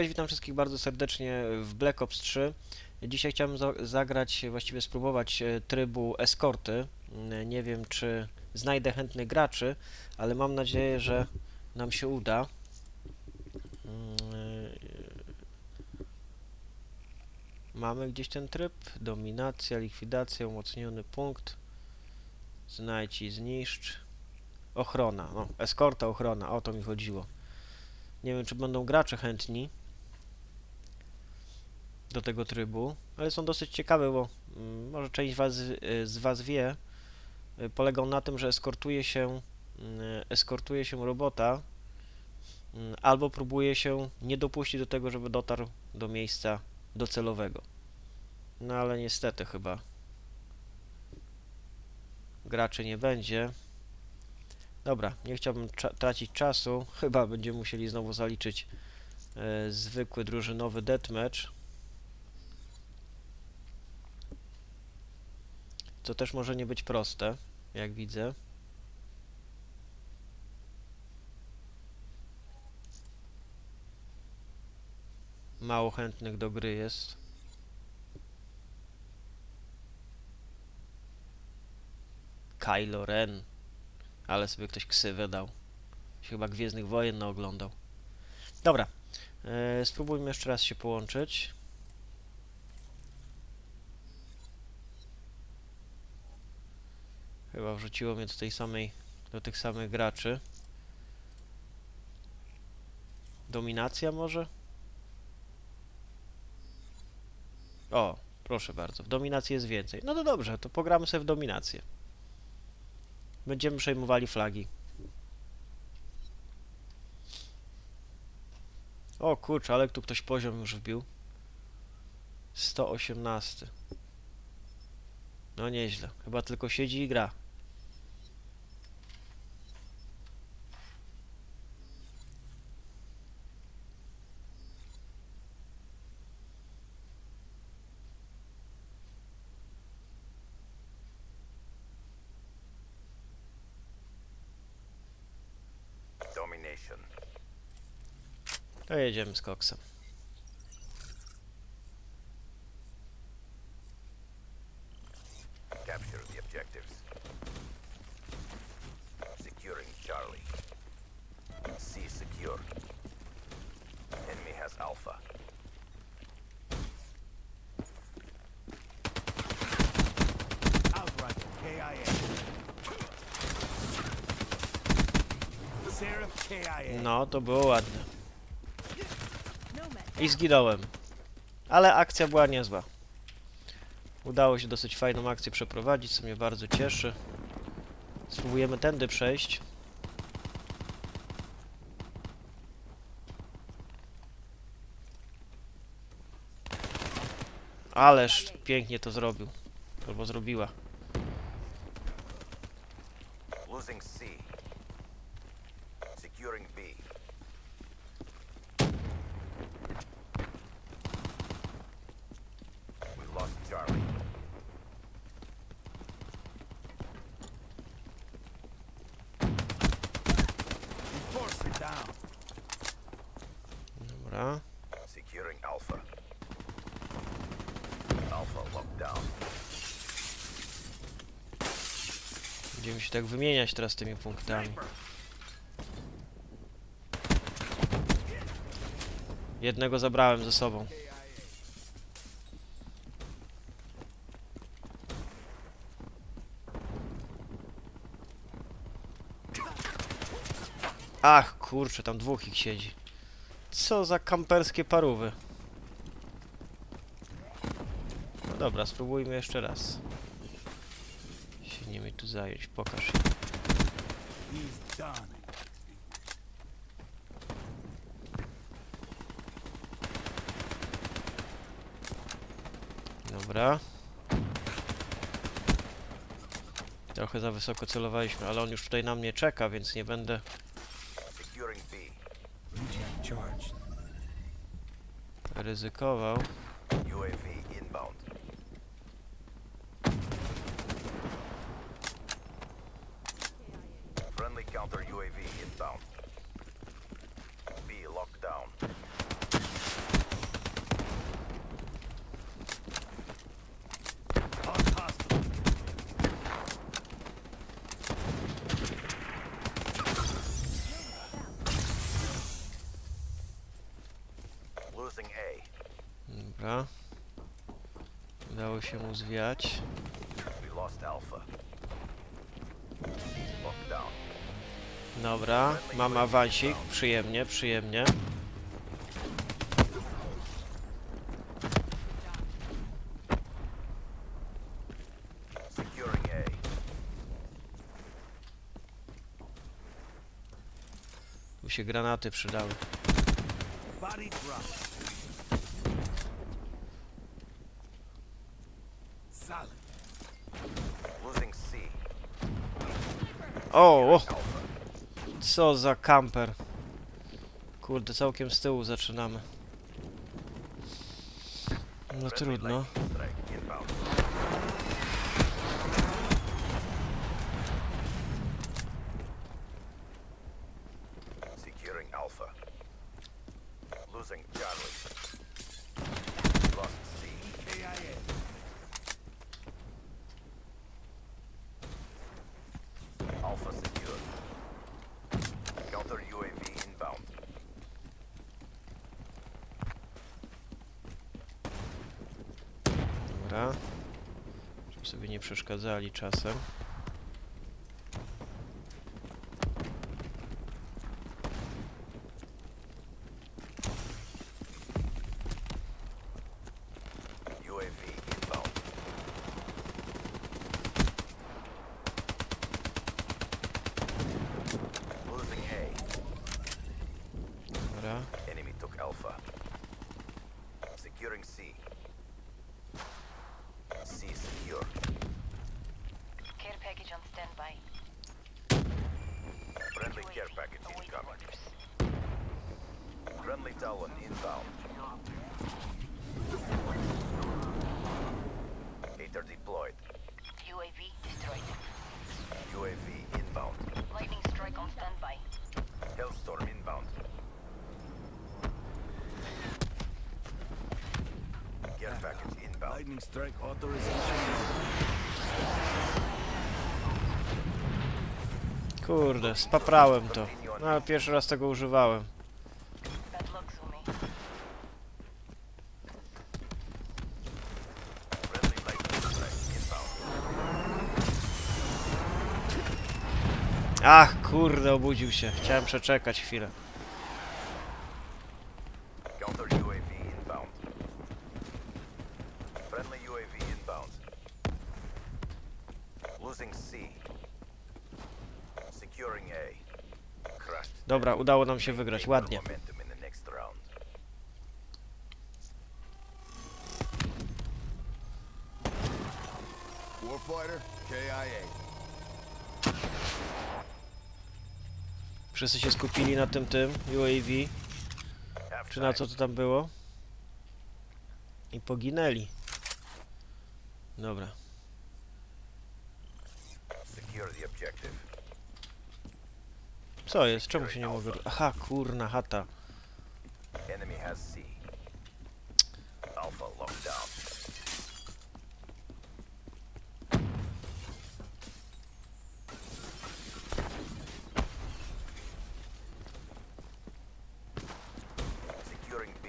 Cześć, witam wszystkich bardzo serdecznie w Black Ops 3. Dzisiaj chciałem za zagrać, właściwie spróbować e, trybu eskorty. Mm, Nie wiem, czy znajdę chętnych graczy, ale mam nadzieję, że nam się uda. Mm, e, Mamy gdzieś ten tryb. Dominacja, likwidacja, umocniony punkt. Znajdź i zniszcz. Ochrona. No, eskorta, ochrona. O to mi chodziło. Nie wiem, czy będą gracze chętni do tego trybu, ale są dosyć ciekawe, bo mm, może część was, y, z Was wie, y, polegał na tym, że eskortuje się, y, eskortuje się robota albo próbuje się nie dopuścić do tego, żeby dotarł do miejsca docelowego. No ale niestety chyba graczy nie będzie. Dobra, nie chciałbym tracić czasu. Chyba będziemy musieli znowu zaliczyć e, zwykły drużynowy deathmatch. Co też może nie być proste, jak widzę. Mało chętnych do gry jest. Kylo Ren. Ale sobie ktoś ksywę dał. Się chyba Gwiezdnych Wojen naoglądał. Dobra. E, spróbujmy jeszcze raz się połączyć. Chyba wrzuciło mnie do tej samej, do tych samych graczy. Dominacja może? O, proszę bardzo. W dominacji jest więcej. No to dobrze, to pogramy sobie w dominację. Będziemy przejmowali flagi. O kurczę, ale tu ktoś poziom już wbił. 118. No nieźle. Chyba tylko siedzi i gra. Domination. To jedziemy z. No, to było ładne. I zginąłem. Ale akcja była niezła. Udało się dosyć fajną akcję przeprowadzić, co mnie bardzo cieszy. Spróbujemy tędy przejść. Ależ pięknie to zrobił. Albo zrobiła. Securing B. We lost Charlie. Force it down. Dobra. Securing Alpha. Alpha locked down. Będziemy się tak wymieniać teraz tymi punktami. Jednego zabrałem ze sobą. Ach, kurczę, tam dwóch ich siedzi. Co za kamperskie parówy. No dobra, spróbujmy jeszcze raz. Się nie mi tu zająć, pokaż. He's done. Dobra. Trochę za wysoko celowaliśmy, ale on już tutaj na mnie czeka, więc nie będę ryzykował. UAV inbound. Friendly counter UAV inbound. B locked down. Dobra. Udało się mu zwiać. We lost Alpha. Locked down. Dobra, mam awansik. Przyjemnie, przyjemnie. Tu się granaty przydały. Body drop. Solid. Losing C. O, o! Co za kamper. Kurde, całkiem z tyłu zaczynamy. No trudno. lightning strike inbound. Securing Alpha. Losing Charlie. Lost C. KIA. Alpha secured. Counter UAV inbound. Dobra. Żeby sobie nie przeszkadzali czasem. Dobra. Enemy took Alpha. Securing C. C secure. Care package on standby. Friendly care package incoming. Friendly Talon inbound. Hater deployed. UAV destroyed. UAV Lightning strike authorization. Kurde, spaprałem to. No, ale pierwszy raz tego używałem. Ach, kurde, obudził się. Chciałem przeczekać chwilę. Counter UAV inbound. Friendly UAV inbound. Losing C. Securing A. Crushed. Dobra, udało nam się wygrać, ładnie. Momentum in the next round. Warfighter, KIA. Wszyscy się skupili na tym tym UAV, czy na co to tam było. I poginęli. Dobra. Co jest? Czemu się nie mogę... Aha, kurna chata. Enemy has C. Alpha locked down. Securing B.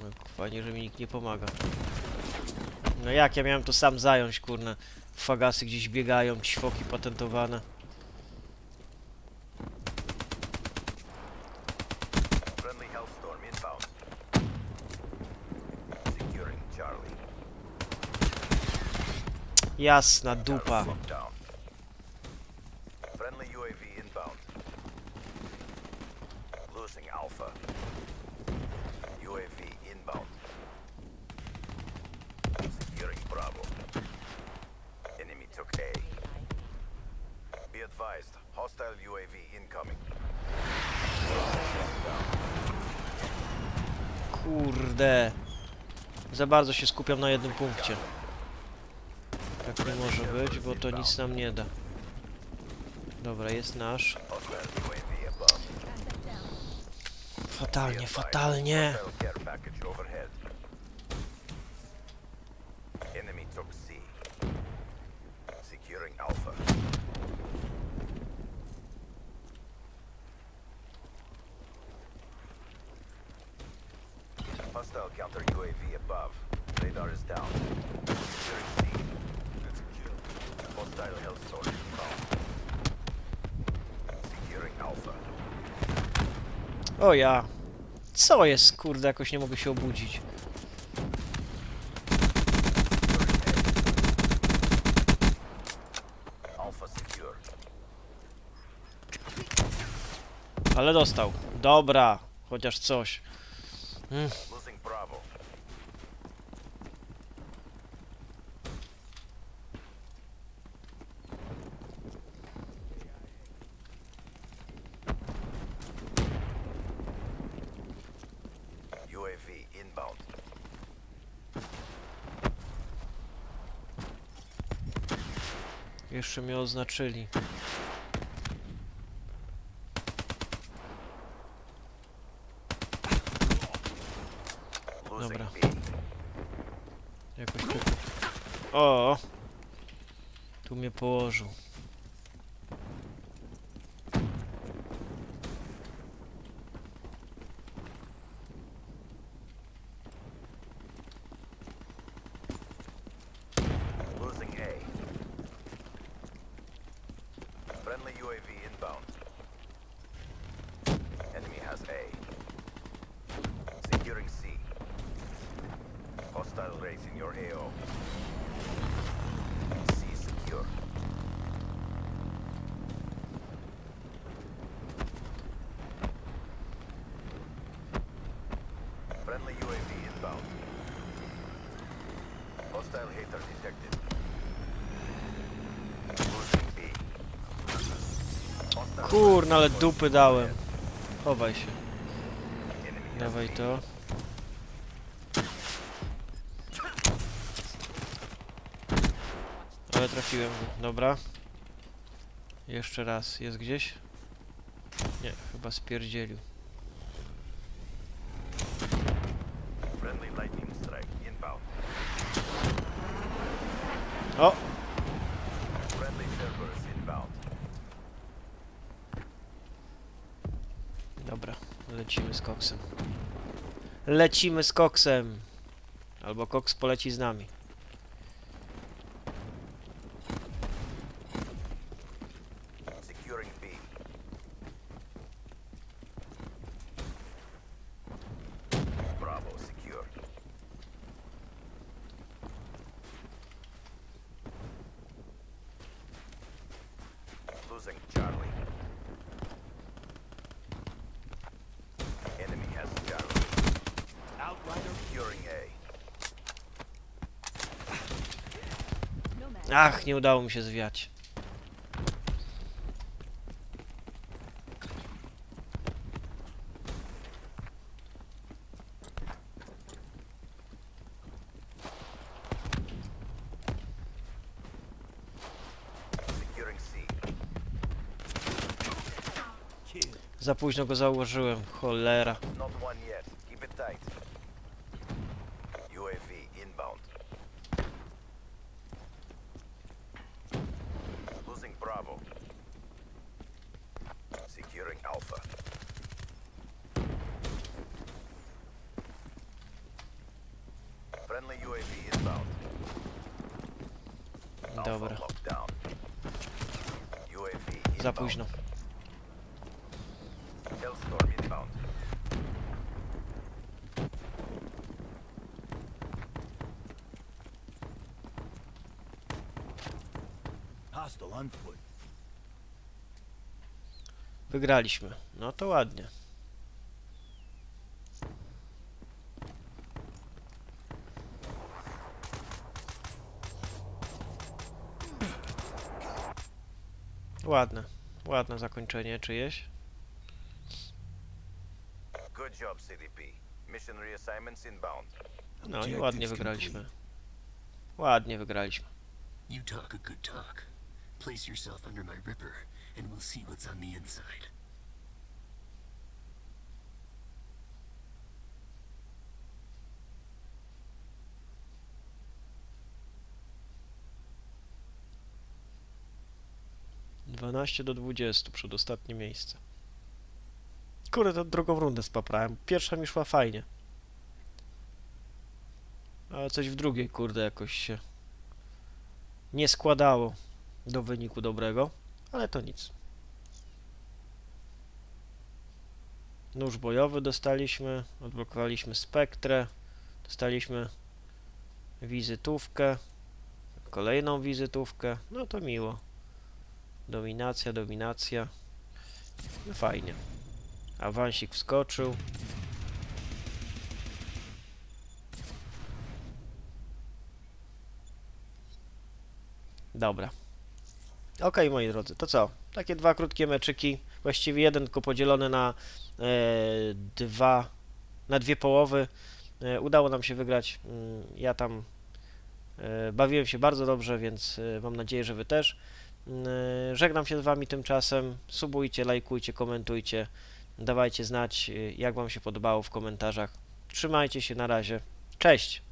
No, fajnie, że mi nikt nie pomaga. No jak ja miałem to sam zająć, kurna. Fagasy gdzieś biegają, ćwoki patentowane. Jasna dupa. locked down. Friendly UAV inbound. Losing Alpha. UAV inbound. Securing Bravo. Enemy took A. Be advised, hostile UAV incoming. Kurde. Za bardzo się skupiam na jednym punkcie. Tak nie może być, bo to nic nam nie da. Dobra, jest nasz. Fatalnie, fatalnie. Hostile care package overhead. Enemy took C. Securing Alpha. Hostile counter UAV above. Radar is down. Securing C. That's a kill. Hostile health source inbound. Securing Alpha. O ja. Co jest, kurde, jakoś nie mogę się obudzić. Ale dostał. Dobra, chociaż coś. Losing Bravo. UAV inbound. Jeszcze mnie oznaczyli. Dobra. Jakoś tak. O! Tu mnie położył. Friendly UAV inbound. Enemy has A. Securing C. Hostile race in your AO. C secure. Kurna, ale dupy dałem. Chowaj się. Dawaj to. Ale trafiłem go. Dobra. Jeszcze raz. Jest gdzieś? Nie, chyba spierdzielił. O! Friendly servers inbound. Dobra, lecimy z koksem. Lecimy z koksem! Albo koks poleci z nami. Securing B. Bravo secure. Losing Charlie. Enemy has Charlie. Outrider. Securing A. Ach, nie udało mi się zwiać. Za późno go założyłem, cholera. UAV inbound. Losing Bravo. Securing Alpha. Friendly UAV inbound. Alpha Dobra, locked down. UAV za inbound. późno. Hellstorm inbound. Hostile on foot. Wygraliśmy. No to ładnie. Ładne. Ładne zakończenie czyjeś. Good job, CDP. Mission reassignments inbound. No i ładnie wygraliśmy. Ładnie wygraliśmy. You talk a good talk. Place yourself under my ripper, and we'll see what's on the inside. Dwanaście do 20, przedostatnie miejsce. Kurde, to drugą rundę spaprałem. Pierwsza mi szła fajnie. Ale coś w drugiej, kurde, jakoś się nie składało do wyniku dobrego, ale to nic. Nóż bojowy dostaliśmy, odblokowaliśmy spektrę, dostaliśmy wizytówkę, kolejną wizytówkę, no to miło. Dominacja, dominacja. No fajnie. Awansik wskoczył. Dobra. Okej, moi drodzy, to co? Takie dwa krótkie meczyki. Właściwie jeden tylko podzielony na e, dwa, na dwie połowy. E, udało nam się wygrać. Mm, Ja tam e, bawiłem się bardzo dobrze, więc e, mam nadzieję, że wy też. E, Żegnam się z wami tymczasem. Subujcie, lajkujcie, komentujcie. Dawajcie znać, e, jak wam się podobało w komentarzach. Trzymajcie się na razie. Cześć!